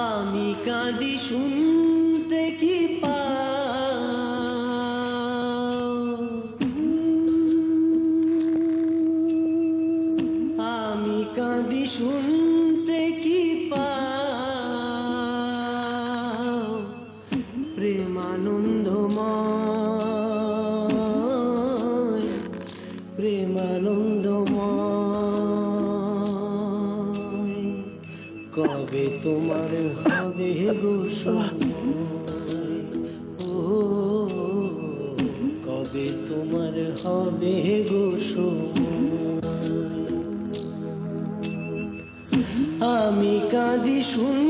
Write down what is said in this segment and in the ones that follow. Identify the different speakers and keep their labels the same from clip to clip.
Speaker 1: আমি কাঁদি শুনতে কি পাও প্রেমানন্দময় কবে তোমার হবে গো? ও কবে তোমার হবে গো? আমি কাঁদি শুনতে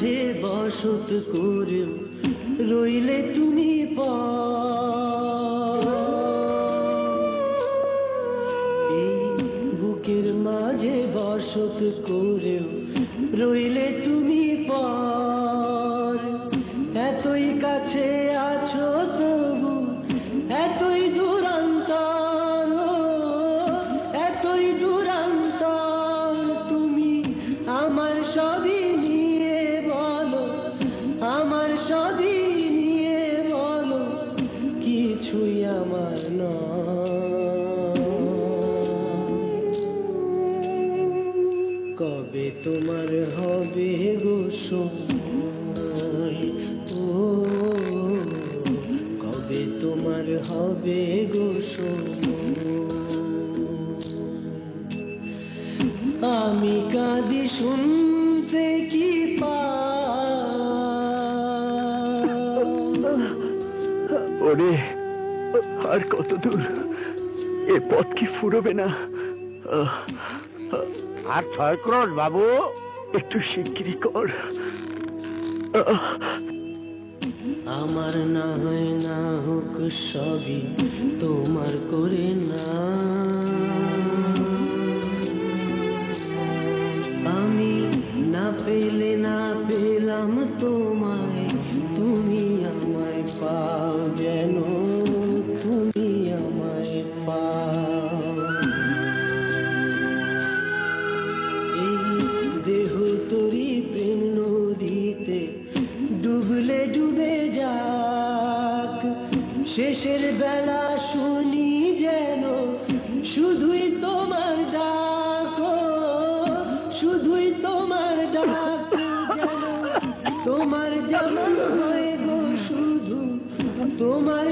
Speaker 1: মাঝে বসত করেও রইলে তুমি। এই বুকের মাঝে বসত করেও রইলে তুমি পর এতই কাছে আছো তবু, এতই কবে তোমার হবে গো সময় ও, কবে তোমার হবে গো আমি কাঁদি শুনতে কি
Speaker 2: ওরে, আর কত দূর এ পথ কি ফুরবে না?
Speaker 3: আর ছয় ক্রোশ বাবু।
Speaker 2: একটু শিগগিরি কর।
Speaker 1: আমার না হয় না হোক সবই তোমার করে না। আমি না পেলে না পেলাম তোমায় শেষের বেলা শুনি যেন শুধুই তোমার ডাক, শুধুই তোমার ডাক তোমার যেমন হয়ে গো শুধু, তোমার